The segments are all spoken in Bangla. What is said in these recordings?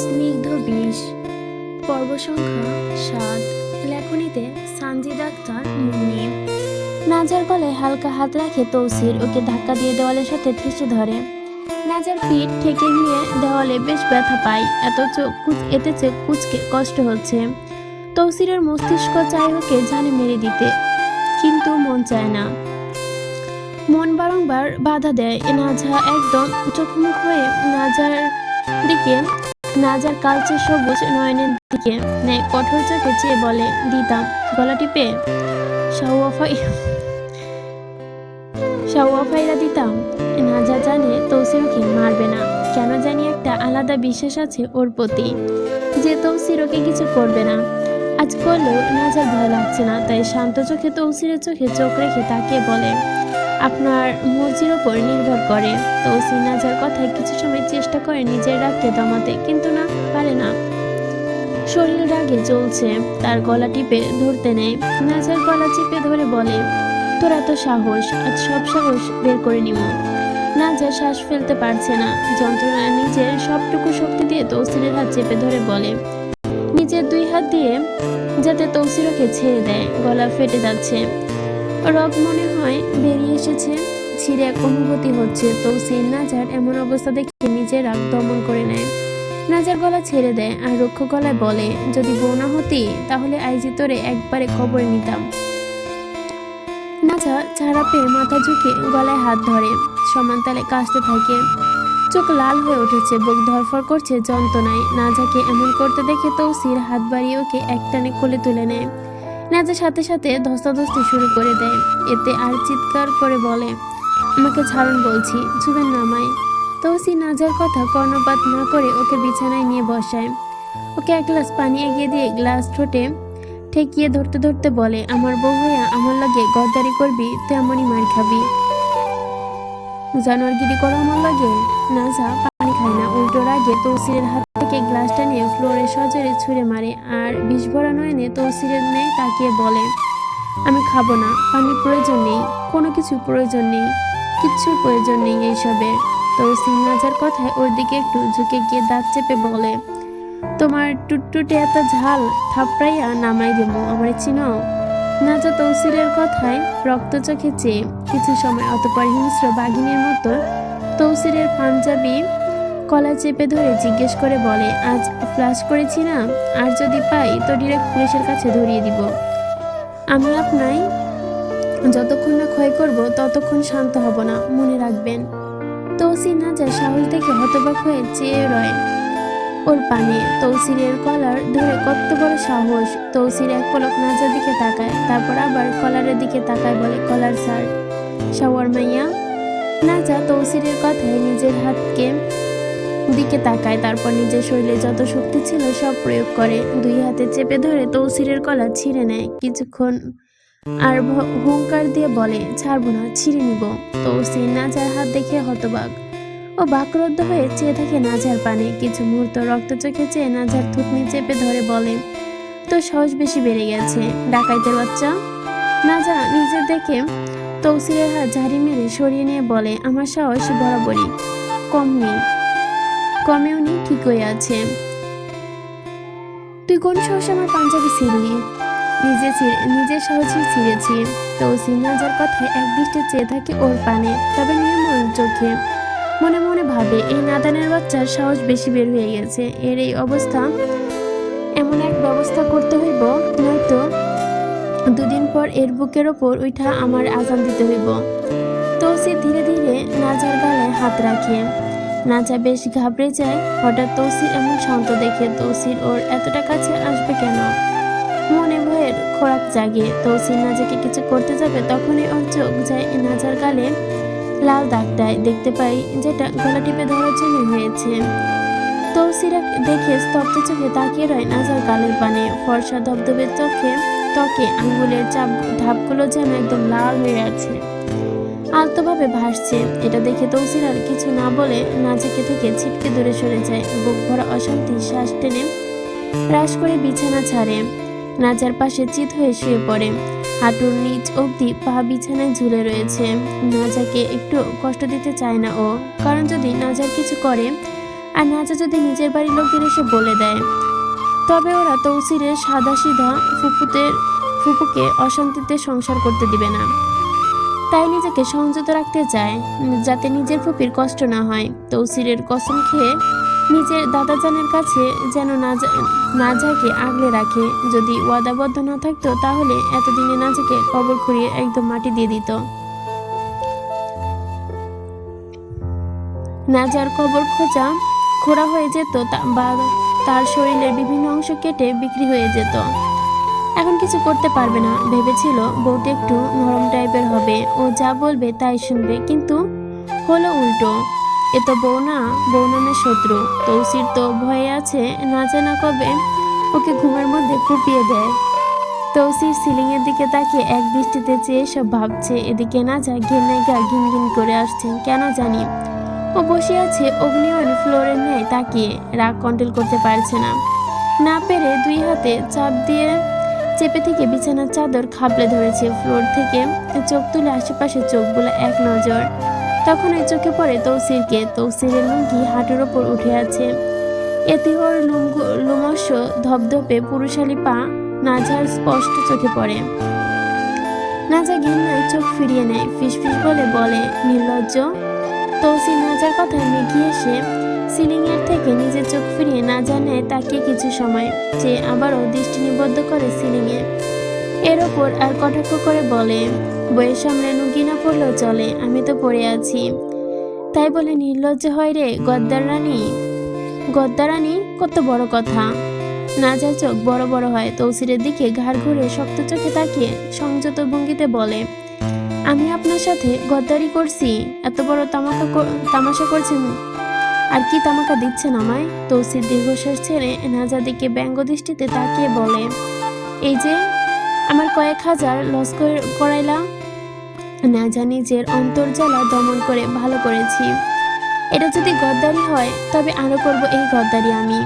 স্নিগ্ধ বিষ, পর্ব সংখ্যা সাত, লেখনীতে সানজিদ আক্তার মুনি নাজার গলায় হালকা হাত রাখে তৌসির, ওকে ধাক্কা দিয়ে দেওয়ালের সাথে ঠেসে ধরে। নাজার পিঠ ঠেকে গিয়ে দেওয়ালে বেশ ব্যথা পায়, এত চোখ এতে চোখ কুচকে কষ্ট হচ্ছে। তৌসিরের মস্তিষ্ক চায় ওকে জানে মেরে দিতে, কিন্তু মন চায় না। মন বারংবার বাধা দেয়, নাজা একদম চোখমুখ হয়ে নাজার দিকে। নাজার কালচে সবুজ নয়নের দিকে নেয় কঠোর চোখে চেয়ে বলে দিতাম গলা টিপে? শাওয়াফাইরা দিতাম নাজা জানে তৌসিরকে মারবে না। কেন জানি একটা আলাদা বিশ্বাস আছে ওর প্রতি, যে তৌসিরকে কিছু করবে না। আজ করলেও নাজার ভয় লাগছে না, তাই শান্ত চোখে তৌসিরের চোখে চোখ রেখে তাকে বলে আপনার মর্জির ওপর নির্ভর করে। তৌসির নাজার কথায় কিছু সময় চেষ্টা করে নিজের রাগকে দমাতে, কিন্তু না, পারে না। শরীর রাগে জ্বলছে, তার গলা টিপে ধরতে নেয় নাজার গলা চিপে ধরে বলে, তোর এত সাহস, আজ সব সাহস বের করে নিব। নাজা শ্বাস ফেলতে পারছে না। যন্ত্রণা নিজের সবটুকু শক্তি দিয়ে তৌসিরের হাত চেপে ধরে বলে, নিজের দুই হাত দিয়ে যাতে তৌসিরকে ছেড়ে দেয়। গলা ফেটে যাচ্ছে। রব হয়, বেরিয়ে এসেছে, ছিঁড়ে এক অনুভূতি হচ্ছে। তৌসির নাজার এমন অবস্থা দেখে নিজের রাগ দমন করে নেয়। নাজার গলা ছেড়ে দেয় আর রক্ষ গলায় বলে, যদি বোনা হতি, তাহলে আইজি তোরে একবারে খবর নিতাম। নাজা ছাড়া পেয়ে মাথা ঝুঁকে গলায় হাত ধরে, সমান তালে কাশতে থাকে। চোখ লাল হয়ে উঠেছে, বুক ধরফর করছে, যন্ত্রণায়। নাজাকে এমন করতে দেখে তৌসির হাত বাড়িয়ে ওকে একটানে কোলে তুলে নেয়। নাজা সাথে সাথে ধস্তাধস্তি শুরু করে দেয়। এতে আর চিৎকার করে বলে, আমাকে ছাড়ুন বলছি ছুবেন না আমায় তৌসি নাজার কথা কর্ণপাত না করে ওকে বিছানায় নিয়ে বসায়। ওকে এক গ্লাস পানি এগিয়ে দিয়ে গ্লাস ঠোঁটে ঠেকিয়ে ধরতে ধরতে বলে, আমার বউ হইয়া আমার লাগে গদ্দারি করবি তেমনই মার খাবি। জানোয়ারগিরি করো আমার লাগে? নাজা পানি খায় না, উল্টো রাগে তৌসিরের হাত থেকে গ্লাসটা নিয়ে ফ্লোরে সজরে ছুঁড়ে মারে আর বিষ ভরা নয়নে তৌসিরের নেই তাকিয়ে বলে, আমি খাব না পানি প্রয়োজন নেই, কোনো কিছু প্রয়োজন নেই, কিচ্ছুর প্রয়োজন নেই এইসবের তৌসির নাজার কথায় ওর দিকে একটু ঝুঁকে গিয়ে দাঁত চেপে বলে, তোমার টুটটুটে এত ঝাল, থাপড়াইয়া নামাই দেব, আমার চিনো? নাজা তৌসিরের কথায় রক্ত চোখে চেয়ে কিছু সময় অতপর হিংস্র বাঘিনীর মতো তৌসিরের পাঞ্জাবি কলা চেপে ধরে জিজ্ঞেস করে বলে, আজ ফ্লাশ করেছি না? আর যদি পাই, তো ডিরেক্ট পুলিশের কাছে ধরিয়ে দিব। আমি আপনাই যতক্ষণ না ক্ষয় করব, ততক্ষণ শান্ত হব না, মনে রাখবেন। তৌসি না যায় সাহস দেখে হতবাক হয়ে চেয়ে রয় ওর পানে। তৌসিরের কলার ধরে কত বড় সাহস। তৌসির এক পলক নাজার দিকে তাকায়, তারপর আবার কলারের দিকে তাকায় বলে, কলার স্যার, শাওয়ার মাইয়া। নাজা তৌসিরের কথায় নিজের হাতকে দিকে তাকায়, তারপর নিজের শরীরে যত শক্তি ছিল সব প্রয়োগ করে দুই হাতে চেপে ধরে তৌসিরের কলা ছিঁড়ে নেয়। কিছুক্ষণ আর হুঙ্কার দিয়ে বলে, ছাড়বো না, ছিঁড়ে নিব। তৌসির নাজার হাত দেখে হতবাক। ও বাকরুদ্ধ হয়ে চেয়ে থাকে নাজার পানে। কিছু মুহূর্ত রক্ত চোখে চেয়ে নাজার থুতনি চেপে ধরে বলে, তো সাহস বেশি বেড়ে গেছে, ডাকাইতের বাচ্চা? নাজা নিজে দেখে তৌসিরের হাত ঝাড়ি মেরে সরিয়ে নিয়ে বলে, আমার সাহস বরাবরই কম নেই। কমেও নেই ঠিকই আছে। তুই কোন সাহসে আমার পাঞ্জাবি ছিঁড়লি? নিজে ছিঁড়ে নিজের সাহসেই ছিঁড়েছি তৌসির নাজার কথায় একদৃষ্টে চেয়ে থাকে ওর পানে, তবে নির্মল চোখে। মনে মনে ভাবে, এই নাদানের বাচ্চার সাহস বেশি বের হয়ে গেছে। এর এই অবস্থা, এমন এক ব্যবস্থা করতে হইব, নয়তো দুদিন পর এর বুকের ওপর উঠা আমার আজান দিতে হইব। তৌসি ধীরে ধীরে নাজার গালায় হাত রাখে। নাজা বেশ ঘাবড়ে যায়, হঠাৎ তৌসির এমন শান্ত দেখে তৌসির ওর এতটা কাছে আসবে কেন? মনে ভয়ের খোরাক জাগে। তৌসির নাজাকে কিছু করতে যাবে, তখনই ওর চোখ যায় নাজার গালে। লাল দাগটায় দেখতে পাই যেটা গলা টিপে ধরার জন্য হয়েছে। তৌসিরা দেখে স্তব্ধ চোখে তাকিয়ে রয় নাজার গালের পানে ফর্সা ধবধবে চোখে ত্বকে আঙ্গুলের চাপ ধাপগুলো যেন একদম লাল হয়ে আছে। আলতোভাবে ভাসছে। এটা দেখে তৌসির আর কিছু না বলে নাজাকে থেকে ছিটকে দূরে সরে যায়। বুক ভরা অশান্তি শ্বাস টেনে হ্রাস করে বিছানা ছাড়ে। নাজার পাশে চিত হয়ে শুয়ে পড়ে। হাঁটুর নিচ অবধি পা বিছানায় ঝুলে রয়েছে। নাজাকে একটু কষ্ট দিতে চায় না ও। কারণ যদি নাজার কিছু করে, আর নাজা যদি নিজের বাড়ির লোকদের এসে বলে দেয়, তবে ওরা তৌসিরের সাদা সিধা ফুপুতের ফুপুকে অশান্তিতে সংসার করতে দিবে না। তাই নিজেকে সংযত রাখতে চায়, যাতে নিজের ফুপির কষ্ট না হয়। তৌসিরের কসম খেয়ে নিজের দাদাজানের কাছে যেন নাজা নাজাকে আগলে রাখে। যদি ওয়াদাবদ্ধ না থাকতো, তাহলে এতদিনে নাজাকে কবর খুঁড়িয়ে একদম মাটি দিয়ে দিত। নাজার কবর খোঁজা খোঁড়া হয়ে যেত বা তার শরীরের বিভিন্ন অংশ কেটে বিক্রি হয়ে যেত। এখন কিছু করতে পারবে না। ভেবেছিল বউটি একটু নরম টাইপের হবে। ও যা বলবে তাই শুনবে, কিন্তু হলো উল্টো। এ তো বউ না, বউ নামের শত্রু। তৌসির তো ভয়ে আছে, না জানা কবে ওকে ঘুমের মধ্যে ফুপিয়ে দেয়। তৌসির সিলিংয়ের দিকে তাকিয়ে এক দৃষ্টিতে চেয়ে সব ভাবছে, এদিকে না যা ঘেন্নে গা ঘিন ঘিন করে আসছে কেন জানি। ও বসে আছে অগ্নিয়ন ফ্লোরের ন্যায় তাকিয়ে, রাগ কন্ট্রোল করতে পারছে না। না পেরে দুই হাতে চাপ দিয়ে চেপে থেকে বিছানার চাদর খাবলে ধরেছে। ফ্লোর থেকে চোখ তুলে আশেপাশে চোখগুলো এক নজর। তখন এই চোখে পড়ে তৌসিরকে। তৌসিরের লুঙ্গি হাঁটুর ওপর উঠে আছে। এতে ওর লুমস্য ধপধপে পুরুষালী পা নাজার স্পষ্ট চোখে পড়ে। নাজা ঘেন্নায় চোখ ফিরিয়ে নেয়। ফিসফিস বলে বলে, নির্লজ্জ। তৌসির নাজার কথায় মেঘিয়ে এসে সিলিং এর থেকে নিজের চোখ ফিরিয়ে না জানে তাকে কিছু সময় যে আবারও দৃষ্টি নিবদ্ধ করে সিলিং এ এর ওপর আর কটাক্ষ করে বলে, বইয়ের সামনে নুকি না পড়লেও চলে, আমি তো পড়ে আছি। তাই বলে নির্লজ্জ হয় রে, গদ্দার রানী। গদ্দার রানী, কত বড় কথা। নাজার চোখ বড় বড় হয়, তৌসিরের দিকে ঘাড় ঘুরে শক্ত চোখে তাকিয়ে সংযত ভঙ্গিতে বলে, আমি আপনার সাথে গদ্দারি করছি, এত বড় তামাকা কর- তামাশা করছেন আর কি তামাকা দিচ্ছেন আমায়? তৌসির দীর্ঘশ্বাস ছেড়ে নাজার দিকে ব্যঙ্গ দৃষ্টিতে তাকিয়ে বলে, এই যে, আমার কয়েক হাজার লস করে- করাইলা। নাজা নিজের অন্তর্জালা দমন করে, ভালো করেছি। এটা যদি গদ্দারি হয়, তবে আরও করব এই গদ্দারি আমি।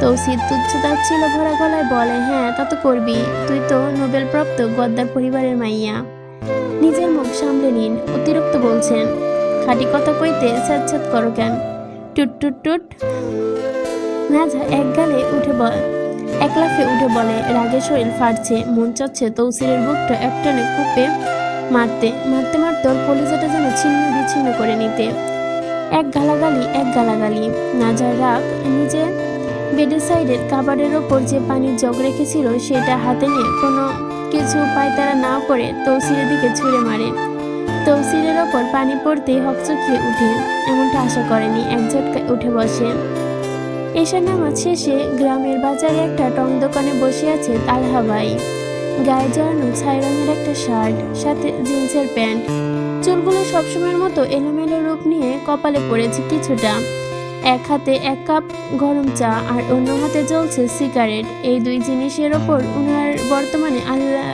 তৌসিদ তুচ্ছতা ছিল ভরা গলায় বলে হ্যাঁ তা তো করবি। তুই তো নোবেল প্রাপ্ত গদ্দার পরিবারের মাইয়া। নিজের মুখ সামলে নিন, অতিরিক্ত বলছেন। খাঁটি কথা কইতে স্যাচ্ছাত করো কেন? টুট টুট টুট। নাজা এক গালে উঠে এক লাফে উঠে বলে রাগে শরীর ফাটছে। মন চাচ্ছে তৌসিরের বুকটা একটানে কুপে মারতে। মারতে মারতে ওর কলিজাটা যেন ছিন্ন বিচ্ছিন্ন করে নিতে। এক গালাগালি এক গালাগালি। নাজার রাগ নিজে বেডের সাইডের কাবারের ওপর যে পানির জগ রেখেছিল, সেটা হাতে নিয়ে কোনো কিছু উপায় তারা না করে তৌসিরের দিকে ছুঁড়ে মারে। তৌসিরের ওপর পানি পড়তেই হকচকিয়ে উঠে, এমনটা আশা করেনি এক ঝটকায় উঠে বসে। এশার নামাজ শেষে গ্রামের বাজারে একটা টং দোকানে বসে আছে তালহা ভাই। গায়ে জড়ানো ছাই রঙের একটা শার্ট, সাথে জিন্সের প্যান্ট। চুলগুলো সবসময়ের মতো এলোমেলো রূপ নিয়ে কপালে পড়েছে কিছুটা। এক হাতে এক কাপ গরম চা আর অন্য হাতে জ্বলছে সিগারেট। এই দুই জিনিসের ওপর উনার বর্তমানে আল্লাহ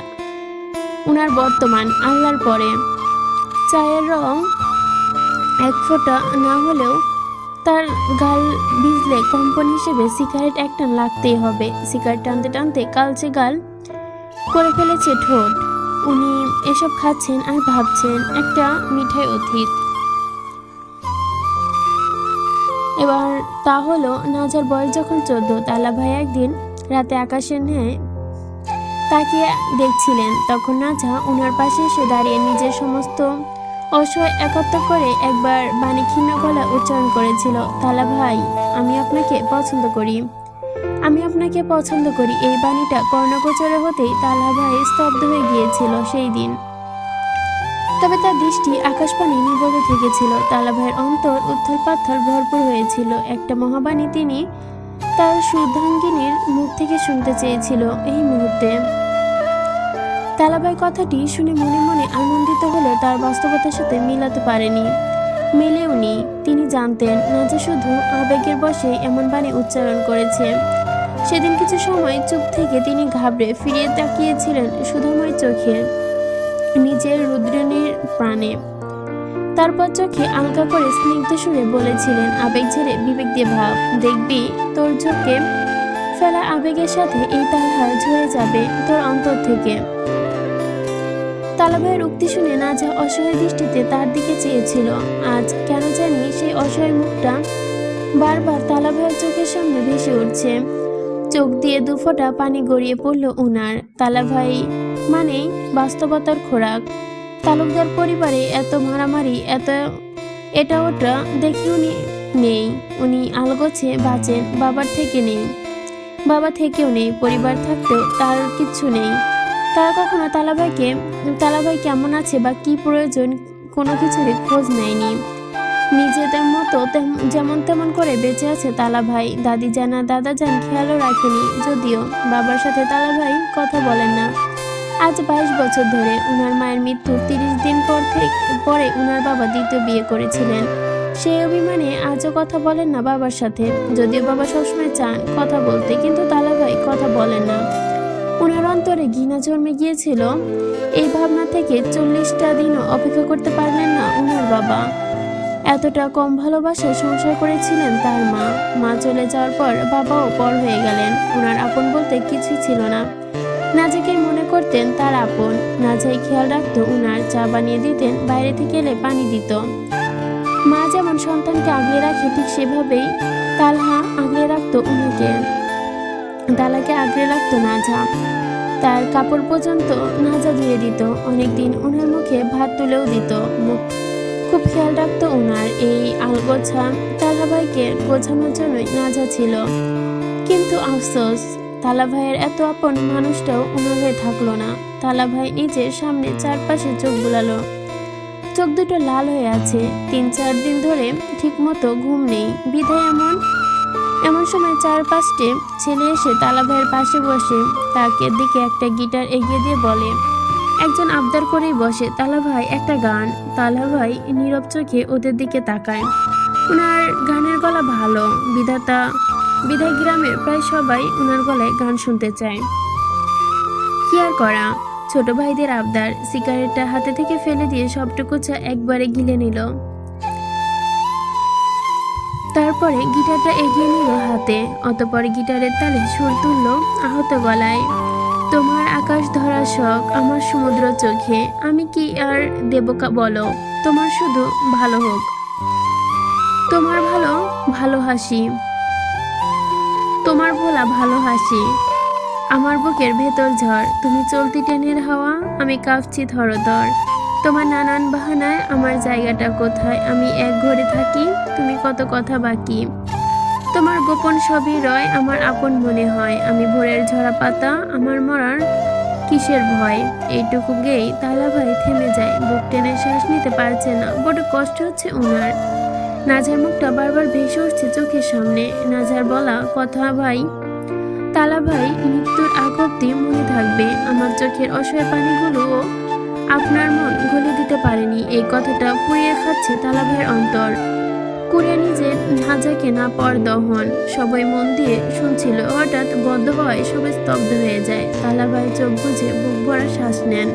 উনার বর্তমান আল্লাহর পরে। চায়ের রং এক ফোঁটা না হলেও তার গাল ভিজলে কম্পন হিসেবে সিগারেট একটা লাগতেই হবে। সিগারেট টানতে টানতে কালচে গাল করে ফেলেছে ঠোঁট। উনি এসব খাচ্ছেন আর ভাবছেন, একটা মিঠাই অতীত। এবার তা হলো নাজার বয়স যখন চোদ্দ, তালা ভাই একদিন রাতে আকাশের ন্যায় তাকিয়ে দেখছিলেন। তখন নাজা ওনার পাশে এসে দাঁড়িয়ে নিজের সমস্ত অসহায় একাত্ম করে একবার বাণী ক্ষীণ গলা উচ্চারণ করেছিল, তালা ভাই, আমি আপনাকে পছন্দ করি। আমি আপনাকে পছন্দ করি। এই বাণীটা কর্ণগোচরে হতেই তালা ভাই স্তব্ধ হয়ে গিয়েছিল সেই দিন। তবে তার দৃষ্টি আকাশবাণী নিবদ্ধ থেকেছিল। তালা ভাইয়ের অন্তর উত্থল পাথর ভরপুর হয়েছিল। একটা মহাবাণী তিনি তার শুদ্ধাঙ্গিনীর মুখ থেকে শুনতে চেয়েছিল এই মুহূর্তে। তালাবাই কথাটি শুনে মনে মনে আনন্দিত হলেও তার বাস্তবতার সাথে মিলাতে পারেনি। মেলেওনি তিনি জানতেন নাজা শুধু আবেগের বসে এমন বাণী উচ্চারণ করেছে। সেদিন কিছু সময় চুপ থেকে তিনি ঘাবড়ে ফিরিয়ে তাকিয়েছিলেন সুধাময় চোখে, নিজের রুদ্রণীর প্রাণে। তারপর চোখে আলগা করে স্নিগ্ধ সুরে বলেছিলেন, আবেগ ঝেড়ে বিবেক দিয়ে ভাব। দেখবি, তোর চোখে ফেলা আবেগের সাথে এই তালহার ঝরে যাবে তোর অন্তর থেকে। তালাভাইয়ের উক্তি শুনে নাজা অসহায় দৃষ্টিতে তার দিকে চেয়েছিল। আজ কেন জানি সেই অসহায় মুখটা বারবার তালাভাইয়ের চোখের সামনে ভেসে উঠছে। চোখ দিয়ে দুফোঁটা পানি গড়িয়ে পড়ল উনার। তালা ভাই মানেই বাস্তবতার খোরাক। তালুকদার পরিবারে এত মারামারি, এত এটা ওটা দেখি উনি নেই। উনি আলগোছে বাঁচেন, বাবার থেকে নেই। বাবা থেকেও নেই, পরিবার থাকতেও তার কিচ্ছু নেই। তারা কখনো তালাভাইকে তালাভাই কেমন আছে বা কি প্রয়োজন, কোনো কিছুরই খোঁজ নেয়নি। নিজেদের মতো যেমন তেমন করে বেঁচে আছে তালাভাই দাদি জানা দাদা যান খেয়ালও রাখেনি, যদিও বাবার সাথে তালাভাই কথা বলেন না। আজ বাইশ বছর ধরে উনার মায়ের মৃত্যুর তিরিশ দিন পর থেকে, পরে উনার বাবা দ্বিতীয় বিয়ে করেছিলেন। সেই অভিমানে আজও কথা বলেন না বাবার সাথে। যদিও বাবা সবসময় চান কথা বলতে, কিন্তু তালাভাই কথা বলেন না। উনার অন্তরে ঘৃণা জন্মে গিয়েছিল। এই ভাবনা থেকে চল্লিশটা দিনও অপেক্ষা করতে পারলেন না উনার বাবা। এতটা কম ভালোবাসায় সংসার করেছিলেন তার মা। মা চলে যাওয়ার পর বাবাও পর হয়ে গেলেন। ওনার আপন বলতে কিছুই ছিল না। নাজাকে মনে করতেন তার আপন। নাজাই খেয়াল রাখতো উনার চা বানিয়ে দিতেন, বাইরে থেকে এলে পানি দিত। মা যেমন সন্তানকে আগলে রাখে ঠিক সেভাবেই, তালহা আগলে রাখতো উনাকে। তালাকে আগলে রাখতো নাজা। তার কাপড় পর্যন্ত নাজা ধুয়ে দিত। অনেকদিন উনার মুখে ভাত তুলেও দিত। মুখ খুব খেয়াল রাখতো ওনার এই আলগোছা তালাভাইকে গোছানোর জন্যই নাজা ছিল। কিন্তু আফসোস, তালাভাইয়ের এত আপন মানুষটাও ওনার হয়ে থাকল না। তালাভাই নিজের সামনে চারপাশে চোখ বুলালো। চোখ দুটো লাল হয়ে আছে। তিন চার দিন ধরে ঠিকমতো ঘুম নেই। বিধায় এমন এমন সময় চার পাঁচটে ছেলে এসে তালা ভাইয়ের পাশে বসে, তাকে দিকে একটা গিটার এগিয়ে দিয়ে বলে, একজন আবদার করেই বসে, তালা ভাই, একটা গান। তালা ভাই নীরব চোখে ওদের দিকে তাকায়। ওনার গানের গলা ভালো, বিধাতা বিধায় গ্রামের প্রায় সবাই ওনার গলায় গান শুনতে চায়। কি আর করা? ছোট ভাইদের আবদার, সিগারেটটা হাতে থেকে ফেলে দিয়ে সবটুকু চা একবারে গিলে নিল। তারপরে গিটারটা এগিয়ে নিল হাতে, অতপর গিটারের তালে সুর তুলল আহত গলায়। তোমার আকাশ ধরা শখ, আমার সমুদ্র চোখে, আমি কি আর দেবকা বলো, তোমার শুধু ভালো হোক। তোমার ভালো ভালো হাসি। তোমার ভোলা, ভালো হাসি। আমার বুকের ভেতর ঝড়, তুমি চলতি ট্রেনের হাওয়া, আমি কাঁপছি ধরধর তোমার নানান বাহানায় আমার জায়গাটা কোথায়, আমি এক ঘরে থাকি তুমি কত কথা বাকি? তোমার গোপন সবই রয়, আমার আপন মনে হয়। আমি ভোরের ঝরা পাতা, আমার মরার কিসের ভয়? এইটুকু গেই তালা ভাই থেমে যায়। বুক টেনে শ্বাস নিতে পারছে না। বড় কষ্ট হচ্ছে ওনার নাজার মুখটা বারবার ভেসে উঠছে চোখের সামনে। নাজার বলা কথা ভাই, তালা ভাই, মৃত্যুর আগ মনে থাকবে। আমার চোখের অসহায় পানিগুলোও আপনার মন গলে দিতে পারেনি। এই কথাটা পুড়িয়ে খাচ্ছে তালা ভাইয়ের অন্তর। কুড়িয়ে নিজের নাজাকে কেনা পর দহন। সবাই মন দিয়ে শুনছিল, হঠাৎ বদ্ধ হয় সবাই স্তব্ধ হয়ে যায়। তালাভাই চোখ বুঝে বুক ভরা শ্বাস নেন।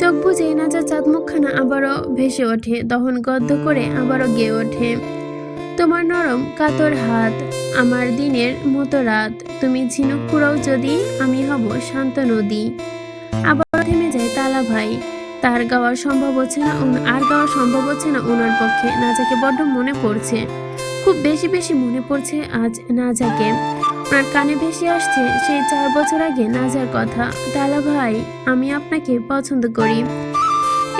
চোখ বুঝে নাজার চাঁদ মুখখানা আবারও ভেসে ওঠে। দহন গদ্ধ করে আবারও গেয়ে ওঠে। তোমার নরম কাতর হাত, আমার দিনের মতো রাত। তুমি ঝিনুক কুড়াও যদি, আমি হব শান্ত নদী। আবার থেমে যায় তালা ভাই তার গাওয়া সম্ভব হচ্ছে না আর গাওয়া সম্ভব হচ্ছে না ওনার পক্ষে। নাজাকে বড্ড মনে পড়ছে। খুব বেশি বেশি মনে পড়ছে আজ নাজাকে ওনার কানে ভেসে আসছে সেই চার বছর আগে নাজার কথা। তালা ভাই, আমি আপনাকে পছন্দ করি।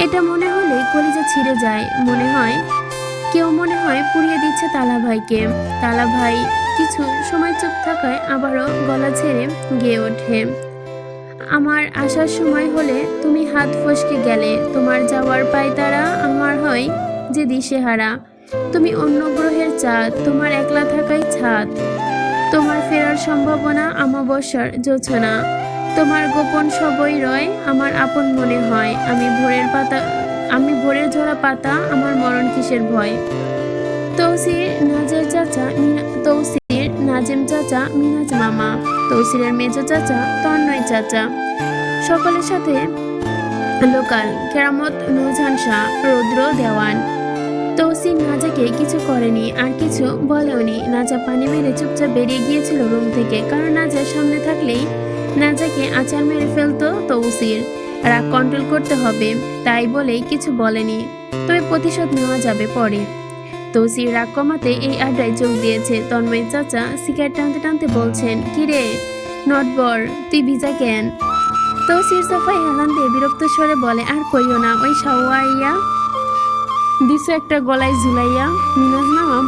এটা মনে হলে কলিজা ছিঁড়ে যায়। মনে হয়, কেউ মনে হয় পুড়িয়ে দিচ্ছে তালা ভাইকে। তালা ভাই কিছু সময় চুপ থাকায় আবারও গলা ছেড়ে গেয়ে ওঠে। আমার আসার সময় হলে তুমি হাত ফসকে গেলে, তোমার যাওয়ার পায়তারা আমার হয় যে দিশেহারা। তুমি অন্য গ্রহের চাঁদ, তোমার একলা থাকাই ছাদ। তোমার ফেরার সম্ভাবনা আমাবস্যার যোছনা। তোমার গোপন সবই রয়, আমার আপন মনে হয়। আমি ভোরের পাতা, আমি ভোরের ঝরা পাতা, আমার মরণ কিসের ভয়? তৌসির নাজের চাচা তৌসির চাচা মিনাজ মামা তৌসিরের মেজ চাচা, তন্ময় চাচা। সকলের সাথে লোকাল কেরামত নূরজাহান শাহ, রৌদ্র দেওয়ান। তৌসির নাজাকে কিছু করেনি আর কিছু বলেওনি। নাজা পানি মেরে চুপচাপ বেরিয়ে গিয়েছিল রুম থেকে, কারণ নাজা সামনে থাকলেই নাজাকে আচার মেরে ফেলতো তৌসির। রাগ কন্ট্রোল করতে হবে, তাই বলেই কিছু বলেনি। তবে প্রতিশোধ নেওয়া যাবে পরে। তৌসির কমাতে এই আড্ডায় যোগ দিয়েছে। তন্ময় চাচা সিগারেট টানতে টানতে বলছেন কিরে নটবর তুই ভিজা কেন? সাফাই হেলান দিয়ে বিরক্ত স্বরে বলে, আর কইও না, ওই সাওয়াইয়া একটা গলায় ঝুলাইয়া, মিনাজ মামা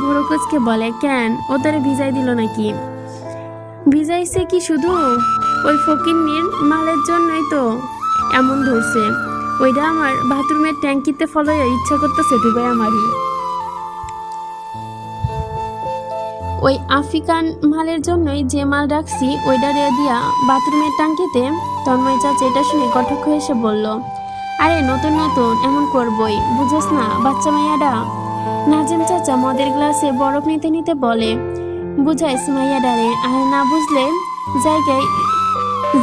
বলে, কেন? ও তোরে ভিজাই দিল নাকি? ভিজাইছে কি শুধু? ওই ফকিন্নির মালের জন্যই তো। এমন ধরছে। ওইটা আমার বাথরুমের ট্যাঙ্কিতে ফলাইয়া ইচ্ছা করতেছে ডুবাই আমারই ওই আফ্রিকান মালের জন্যই যে মাল রাখছি ওইটা রে দিয়া বাথরুমের টাঙ্কিতে, তন্ময় চাচা এটা শুনে কটক্ষ এসে বলল, আরে নতুন নতুন, এমন করবই, বুঝোস না, বাচ্চা মাইয়াডা? নাজিম চাচা মদের গ্লাসে বরফ নিতে নিতে বলে, বুঝাইস মাইয়াডারে আর না বুঝলে জায়গায়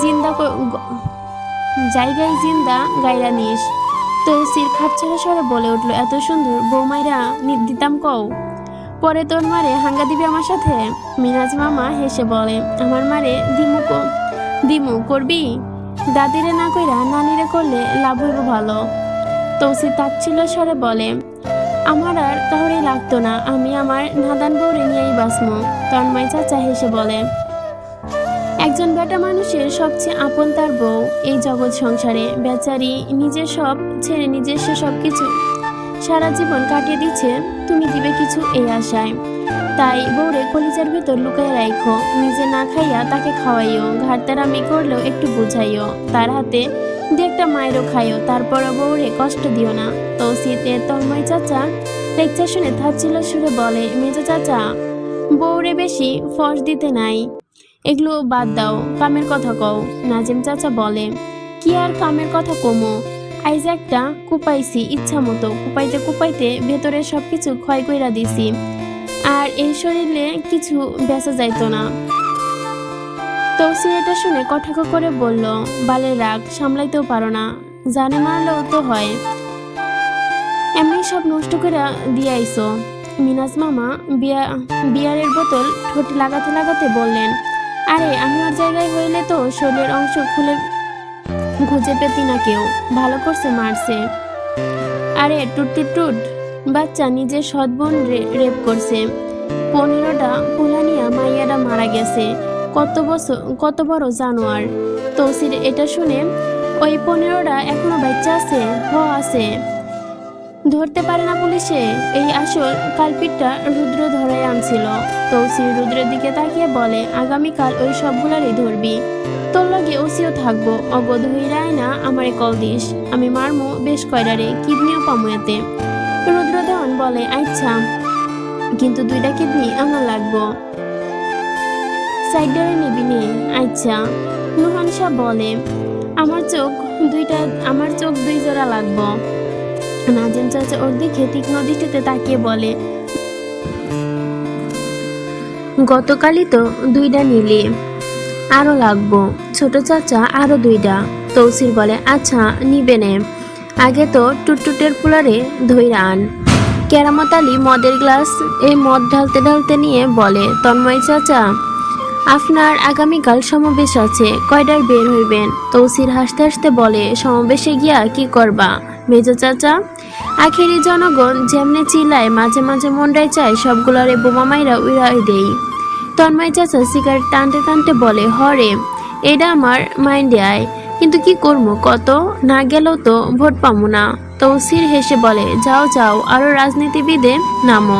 জিন্দা জায়গায় জিন্দা গাইরা নিস। তৌসির খাপছাড়া স্বরে বলে উঠল, এত সুন্দর বৌমাইরা দিতাম কও? পরে তোর মারে হাঙ্গা দিবি আমার সাথে? মিরাজ মামা হেসে বলে, আমার মারে দিমু দিমু, করবি? দাদিরে না কইরা নানিরে করলে লাভ হইব ভালো। তৌসি তাচ্ছিল স্বরে বলে, আমার আর কাউরে লাগতো না, আমি আমার নাদান বউরে নিয়েই বাসমু তন্ময় চাচা হেসে বলে। একজন বেটা মানুষের সবচেয়ে আপন তার বউ, এই জগৎ সংসারে বেচারি নিজের সব, ছেড়ে নিজস্ব সব কিছু সারা জীবন কাটিয়ে দিচ্ছে, তুমি দিবে কিছু এই আশায়। তাই বউরে কলিজার ভেতর লুকায় রাখো নিজে না খাইয়া তাকে খাওয়াইও ঘাটতারামি করলেও একটু বুঝাইও, তার হাতে দু একটা মায়েরও খাইও তারপর বউরে কষ্ট দিও না। তৌসিতে তন্ময় চাচা লেকচার শুনে থাচ্ছিল সুরে বলে, মেজো চাচা, বউরে বেশি ফস দিতে নাই। এগুলো বাদ দাও, কামের কথা কও। নাজিম চাচা বলে, কি আর কামের কথা কমো? আইজ একটা কুপাইছি, ইচ্ছা মতো। কুপাইতে কুপাইতে ভেতরে সবকিছু ক্ষয় কইরা দিছি। আর এই শরীরে কিছু বেচা যাইতো না। তৌসির এটা শুনে কটাক্ষ করে বলল বালের রাগ, সামলাইতেও পারো না। জানে মারলেও তো হয়। এমনি সব নষ্ট করে দিয়ে আইসো মিনাজ মামা বিয়া, বিয়ারের বোতল ঠোঁট লাগাতে লাগাতে বললেন, আরে, আমি ওর জায়গায় হইলে তো শরীরের অংশ খুলে খুঁজে পেতি না কেউ। ভালো করছে মারছে। আরে, টুট টুট বাচ্চা নিজের সৎবোন রেপ করছে। পনেরোটা পুলানিয়া মাইয়ারা মারা গেছে। কত বছর, কত বড় জানোয়ার। তৌসির এটা শুনে, ওই পনেরোটা এখনও বাচ্চা আছে, হ, আছে। ধরতে পারে না পুলিশে। এই আসল কালপিটটা রুদ্র ধরায় আনছিল। তৌসির রুদ্রের দিকে তাকিয়ে বলে, আগামীকাল ওই সবগুলারই ধরবি। তোর লগে ওসিও থাকব। অগদ হইরায় না আমারে কল দিস। আমি মারমু বেশ কয়ডারে কিডনিও পামু এতে। রুদ্রধন বলে আচ্ছা। কিন্তু দুইটা কিডনি আমার লাগবো। সাইডারে নিবি নে। আচ্ছা। নুহান শাহ বলে, আমার চোখ দুইটা, আমার চোখ দুই জোড়া লাগবো। নাজিম চাচা ওর দিকে তীক্ষ্ণ দৃষ্টিতে তাকিয়ে বলে, গতকালই তো দুইটা নিলি, আরও লাগবো। ছোট চাচা আরও দুইটা তৌসির বলে আচ্ছা নিবে নে। আগে তো টুটটুটের পুলারে ধইরা আন। কেরামত আলী মদের গ্লাস এই মদ ঢালতে ঢালতে নিয়ে বলে, তন্ময় চাচা, আপনার আগামীকাল সমাবেশ আছে কয়টায় বের হইবেন? তৌসির হাসতে হাসতে বলে, সমাবেশে গিয়া কি করবা? মেজো চাচা আখেরি জনগণ যেমনে চিল্লায়, মাঝে মাঝে মন্ডায় চায়, সবগুলারে বোমা মাইরা উড়াই দেই। তন্ময় চাচা সিগারেট টানতে টানতে বলে, হরে, এটা আমার মাইন্ডে আয়। কিন্তু কি করব কত? না গেলেও তো ভোট পামো না। তৌসির হেসে বলে, যাও যাও, আরও রাজনীতিবিদে নামো।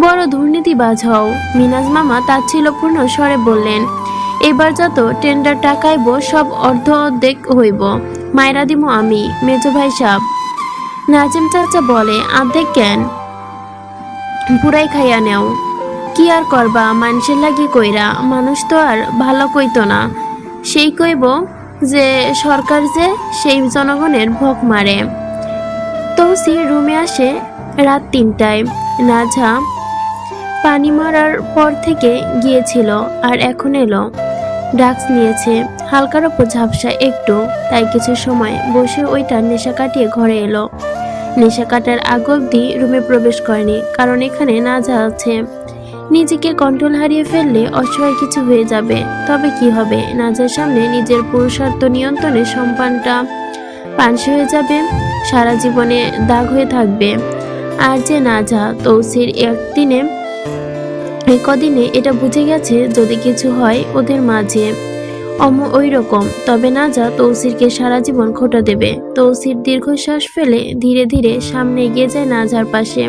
বড় দুর্নীতিবাজ হও। মিনাজ মামা তাচ্ছিল্যপূর্ণ স্বরে বললেন, এবার যত টেন্ডার টাকাইব, সব অর্ধ অর্ধেক হইব। মায়েরা দিমো আমি, মেজো ভাই সাহ নাজিম চাচা বলে, আর্ধেক কেন? পুরাই খাইয়া নেও। কি আর করবা? মানুষের লাগি কইরা মানুষ তো আর ভালো কইতো না। সেই কইব যে, সরকার যে সেই জনগণের ভোগ মারে। তৌসি রুমে আসে রাত তিনটায়। নাঝা পানি মারার পর থেকে গিয়েছিল আর এখন এলো। ড্রাগস নিয়েছে। হালকার ওপর ঝাপসা একটু, তাই কিছু সময় বসে ওইটা নেশা কাটিয়ে ঘরে এলো। নেশা কাটার আগ অব্দি রুমে প্রবেশ করেনি, কারণ এখানে নাজা আছে নিজেকে কন্ট্রোল হারিয়ে ফেললে অসহায় কিছু হয়ে যাবে। তবে কি হবে? নাজার সামনে নিজের পুরুষার্থ নিয়ন্ত্রণে সম্পানটা পানসে হয়ে যাবে। সারা জীবনে দাগ হয়ে থাকবে। আর যে নাজা তৌসির একদিনে এই কদিনে এটা বুঝে গেছে যদি কিছু হয় ওদের মাঝে। অম ওই রকম তবে না যা তৌসিরকে সারা জীবন খোটা দেবে। তৌসির দীর্ঘশ্বাস ফেলে ধীরে ধীরে সামনে এগিয়ে যায় নাজার পাশে।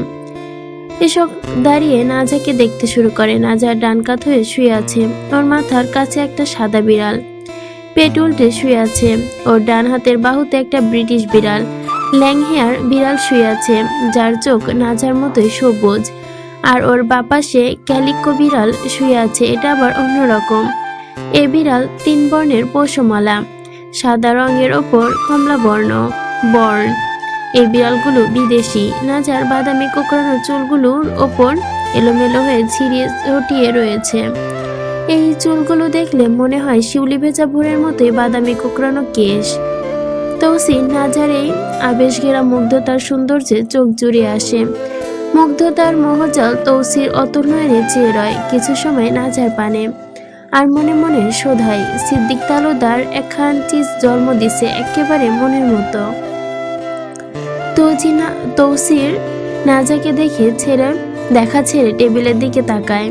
এসব দাঁড়িয়ে নাজাকে দেখতে শুরু করে। নাজার ডান কাত হয়ে শুয়ে আছে। ওর মাথার কাছে একটা সাদা বিড়াল। পেট উল্টে শুয়ে আছে। ওর ডান হাতের বাহুতে একটা ব্রিটিশ বিড়াল। ল্যাং হেয়ার বিড়াল শুয়ে আছে, যার চোখ নাজার মতোই সবুজ। আর ওর বাপাশে ক্যালিকো বিড়াল শুয়ে আছে। এটা আবার অন্যরকম। এ বিড়াল তিন বর্ণের পশমালা। সাদা রঙের ওপর কমলা বর্ণ বর্ণ। এই বিড়ালগুলো বিদেশি। নাজার বাদামি কোকড়ানো চুলগুলোর ওপর এলোমেলো হয়ে ছিঁড়িয়ে ছটিয়ে রয়েছে। এই চুলগুলো দেখলে মনে হয় শিউলি ভেজা ভোরের মতোই বাদামি কোকড়ানো কেশ। তৌসি নাজার এই আবেশ ঘেরা মুগ্ধতার সৌন্দর্যে চোখ জুড়িয়ে আসে। মুগ্ধতার মোহজল তৌসির অতুল নয়নে চেয়ে রয়। কিছু সময় নাজার পানে। আর মনে মনে শোধাই সিদ্দিক তালুদার একখান চিজ জন্ম দিছে একেবারে মনের মতো। তৌজিনা তৌসির নাজাকে দেখে ছেড়ে দেখা ছেড়ে টেবিলের দিকে তাকায়।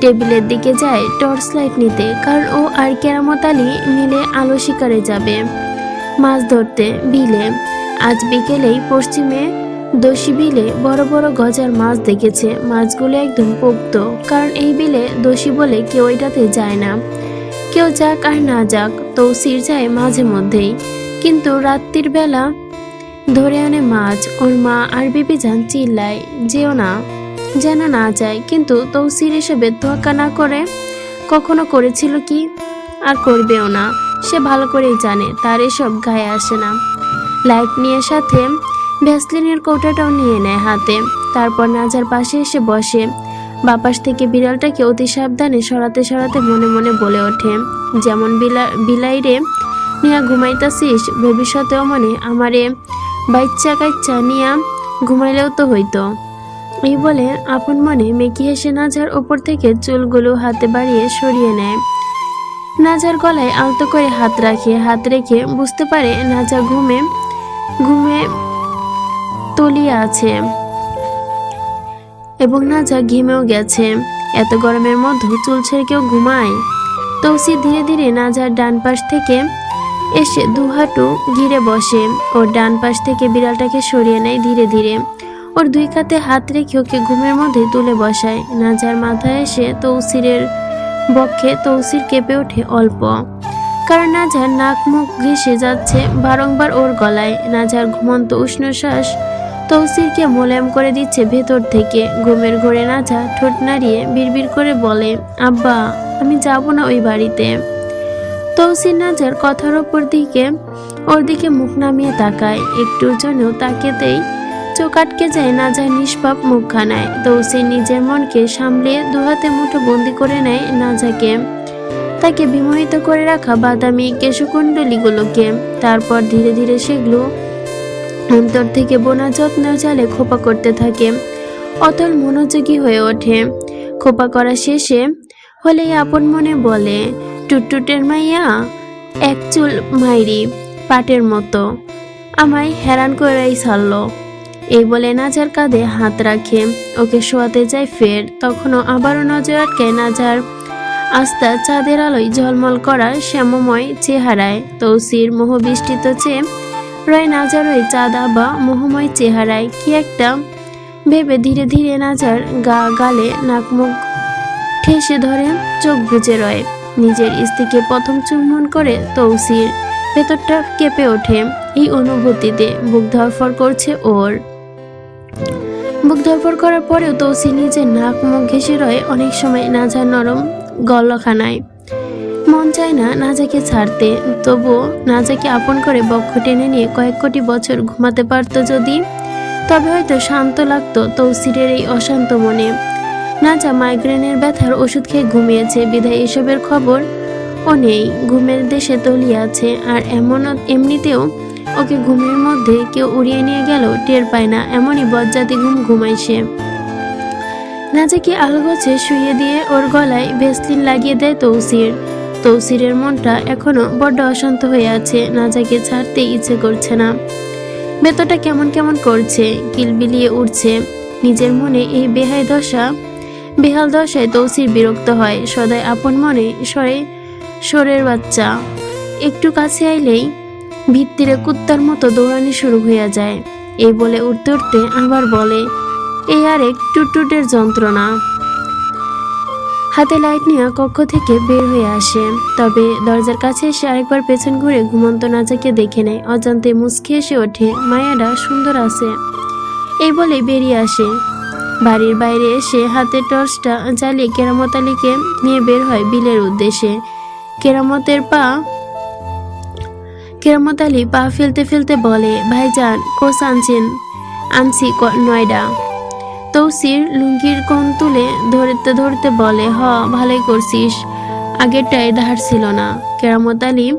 টেবিলের দিকে যায় টর্চ লাইট নিতে, কারণ ও আর কেরামত আলী মিলে আলো শিকারে যাবে। মাছ ধরতে, বিলে, আজ বিকেলেই পশ্চিমে দোষী বিলে বড় বড় গজার মাছ দেখেছে, মাছগুলো একদম পোক্ত। কারণ এই বিলে দোষী বলে কেউ এটাতে যায় না। কেউ যাক আর না যাক, তৌসির যায় মাঝে মধ্যেই। কিন্তু রাত্রির বেলা ধরে আনে মাছ, ওর মা আর বিবি যান চিল্লায়, যেও না। যেন না যায়, কিন্তু তৌসির এসবে তোয়াক্কা না করে, কখনো করেছিল কি? আর করবেও না। সে ভালো করেই জানে, তার এসব গায়ে আসে না। লাইট নিয়ে সাথে ভ্যাসলিনের কৌটাটাও নিয়ে নেয় হাতে। তারপর নাজার পাশে এসে বসে। বাপাস থেকে বিড়ালটাকে অতি সাবধানে সরাতে সরাতে মনে মনে বলে ওঠে, যেমন বিলা বিলাইরে নিয়া ঘুমাইতাছিস ভবিষ্যতেও মনে আমারে বাচ্চা কাচ্চা নিয়া ঘুমাইলেও তো হইতো। এই বলে আপন মনে মেকি হেসে নাজার ওপর থেকে চুলগুলো হাতে বাড়িয়ে সরিয়ে নেয়। নাজার গলায় আলতো করে হাত রাখে। হাত রেখে বুঝতে পারে নাজা ঘুমে ঘুমে তলিয়ে আছে। এবং নাজা ঘেমেও গেছে। এত গরমের মধ্যে চুল ছেড়ে কেউ ঘুমায়? তৌসি ধীরে ধীরে নাজার ডান পাশ থেকে এসে দুহাটু ঘিরে বসে। ওর ডান পাশ থেকে বিড়ালটাকে সরিয়ে নেয় ধীরে ধীরে। ওর দুই কাতে হাত রেখে ওকে ঘুমের মধ্যে তুলে বসায়। নাজার মাথায় এসে তৌসিরের বক্ষে তৌসির কেঁপে ওঠে অল্প। কারণ নাজার নাক মুখ ঘেসে যাচ্ছে বারংবার ওর গলায়। নাজার ঘুমন্ত উষ্ণশ্বাস তৌসিরকে মোলায়েম করে দিচ্ছে ভেতর থেকে। ঘুমের ঘোরে নাজা ঠোঁট নাড়িয়ে বিড়বিড় করে বলে, আব্বা, আমি যাব না ওই বাড়িতে। তৌসির নাজার কথার ওপর দিকে, ওর দিকে মুখ নামিয়ে তাকায়। একটুর জন্য তাকেতেই চোখ আটকে যায় নাজার নিষ্পাপ মুখখানায়। তৌসির নিজের মনকে সামলে দুহাতে মুঠো বন্দি করে নেয় নাজাকে তাকে বিমোহিত করে রাখা বাদামি কেশকুণ্ডলীগুলোকে। তারপর ধীরে ধীরে সেগুলো অন্তর থেকে বোনা যত্ন জালে খোপা করতে থাকে। অতল মনোযোগী হয়ে ওঠে। খোপা করা শেষে হলেই আপন মনে বলে, টুটটুটের মাইয়া, এক চুল মাইরি, পাটের মতো। আমায় হেরান করেই ছাড়লো। এই বলে নাজার কাঁধে হাত রাখে। ওকে শোয়াতে যায় ফের। তখনও আবারও নজর আটকে নাজার। আস্তা চাঁদের আলোয় ঝলমল করা শ্যামময় চেহারায়। তৌসির মোহবিষ্টিত চেয়ে রয় নাজার ওই চাঁদা বা মোহময় চেহারায় কি একটা ভেবে ধীরে ধীরে নাজার গা, গালে নাক, মুখ ঠেসে ধরে, চোখ বুজে রয়। নিজের স্ত্রীকে প্রথম চুম্বন করে তৌসির। ভেতরটা কেঁপে ওঠে এই অনুভূতিতে। বুক ধরফর করছে ওর। বুক ধরফর করার পরেও তৌসি নিজের নাক, মুখ ঘেসে রয়ে অনেক সময় নাজার নরম গল্লখানায় মন চায় না নাজাকে ছাড়তে। তবুও নাজাকে আপন করে বক্ষ টেনে নিয়ে কয়েক কোটি বছর ঘুমাতে পারতো যদি? তবে হয়তো শান্ত লাগতো তৌসিরের এই অশান্ত মনে। নাজা মাইগ্রেনের ব্যথার ওষুধ খেয়ে ঘুমিয়েছে। বিধায় এসবের খবর ও নেই। ঘুমের দেশে তলিয়ে আছে। আর এমন এমনিতেও ওকে ঘুমের মধ্যে কেউ উড়িয়ে নিয়ে গেল টের পায় না। এমনই বজ্জাতি ঘুম ঘুমাইছে। নাজাকে আলগোছে শুয়ে দিয়ে ওর গলায় ভেসলিন লাগিয়ে দেয় তৌসির। তৌসিরের মনটা এখনও বড্ড অশান্ত হয়ে আছে নাজাকে ছাড়তে ইচ্ছে করছে না। ভেতরটা কেমন কেমন করছে কিলবিলিয়ে উঠছে। নিজের মনে এই বেহাই দশা, বেহাল দশায় তৌসির বিরক্ত হয়, সদাই আপন মনে সরে, সরের বাচ্চা। একটু কাছে আইলেই ভিত্তিরে কুত্তার মতো দৌড়ানি শুরু হইয়া যায়। এই বলে উঠতে উঠতে আবার বলে, এই আর এক টুটটুটের যন্ত্রণা। হাতে লাইট নিয়ে কক্ষ থেকে বের হয়ে আসে। তবে দরজার কাছে এসে আরেকবার পেছন ঘুরে ঘুমন্ত নাজাকে দেখে নেয়। অজান্তে মুচকি এসে ওঠে মায়াটা সুন্দর আছে। এই বলে বেরিয়ে আসে। বাড়ির বাইরে এসে হাতে টর্চটা জ্বালিয়ে কেরামত আলীকে নিয়ে বের হয় বিলের উদ্দেশ্যে। কেরামতের পা, কেরামত আলী পা ফেলতে ফেলতে বলে, ভাইজান, কোচ আনছেন, আনছি নয়ডা। তৌসির লুঙ্গির কোণ তুলে ধরতে ধরতে বলে, হ, ভালোই করছিস। আগেরটায় ধার ছিল না। কেরামত আলী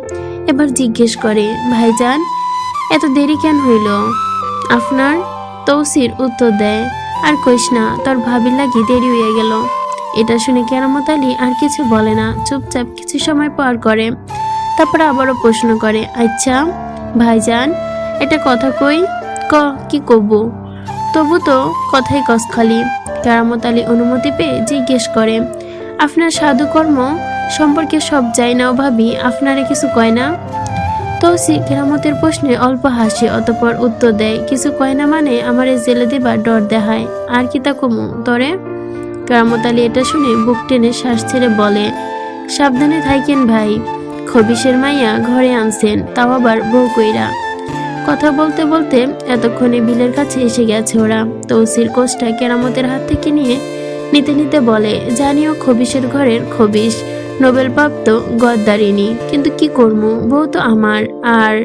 এবার জিজ্ঞেস করে, ভাইজান, এত দেরি কেন হইল? আপনার তৌসির উত্তর দেয়, আর কইস না, তোর ভাবির লাগি দেরি হয়ে গেল। এটা শুনে কেরামত আলী আর কিছু বলে না, চুপচাপ কিছু সময় পার করে। তারপর আবারও প্রশ্ন করে আচ্ছা ভাইজান এটা কথা কই? ক, কি কব তবু তো কথাই কস খালি কেরামত আলী অনুমতি পেয়ে জিজ্ঞেস করে, আপনার সাধুকর্ম সম্পর্কে সব যাই না ভাবি, আপনারে কিছু কয় না? তৌসি কেরামতের প্রশ্নে অল্প হাসি, অতপর উত্তর দেয়, কিছু কয় না মানে আমারে জেলে দেবার ডর দেখায়, আর কি তা কমু, তরে? কেরামত আলী এটা শুনে বুক টেনে শ্বাস ছেড়ে বলে, সাবধানে থাইকেন ভাই, খবিশের মাইয়া ঘরে আনছেন, তাও আবার বউ কইরা। কথা বলতে বলতে এতক্ষণে বিলের কাছে এসে গেছে ওরা। তৌসির কোষটা কেরামতের হাত থেকে নিয়ে নিতে নিতে বলে, জানিও খবিশের ঘরের খবিশ নোবেল প্রাপ্ত গদ্দারিনী কিন্তু কি করব বউ তো আমার। আর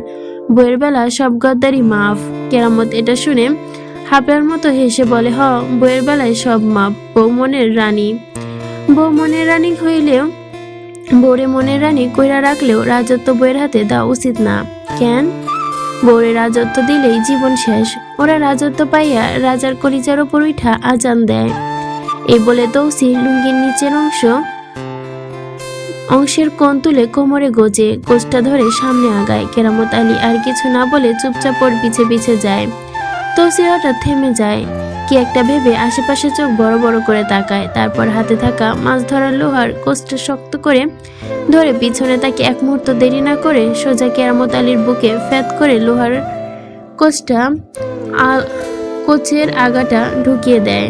বইয়ের বেলা সব গদ্দারি মাফ। কেরামত এটা শুনে হাবলার মতো হেসে বলে, হ বইয়ের বেলায় সব মাপ। বউ মনের রানী। বউ মনের রানী হইলেও, বউরে মনের রানী কইরা রাখলেও রাজত্ব বইয়ের হাতে দেওয়া উচিত না। কেন? বউরে রাজত্ব দিলেই জীবন শেষ। ওরা রাজত্ব পাইয়া রাজার কলিজার ওপর উঠা আজান দেয়। এই বলে তৌসি লুঙ্গির নিচের অংশ, অংশের কোণ তুলে কোমরে গোজে কোষ্টা ধরে সামনে আগায়। কেরামত আলী আর কিছু না বলে চুপচাপ ওর পিছে পিছে যায়। তৌসি হঠাৎ থেমে যায়। কি একটা ভেবে আশেপাশে চোখ বড় বড় করে তাকায়। তারপর হাতে থাকা মাছ ধরার লোহার কোষ্ঠ শক্ত করে ধরে পিছনে তাকে এক মুহূর্ত দেরি না করে সোজা কেরামত আলীর বুকে ফ্যাত করে লোহার কোষ্ঠটা কোচের আগাটা ঢুকিয়ে দেয়।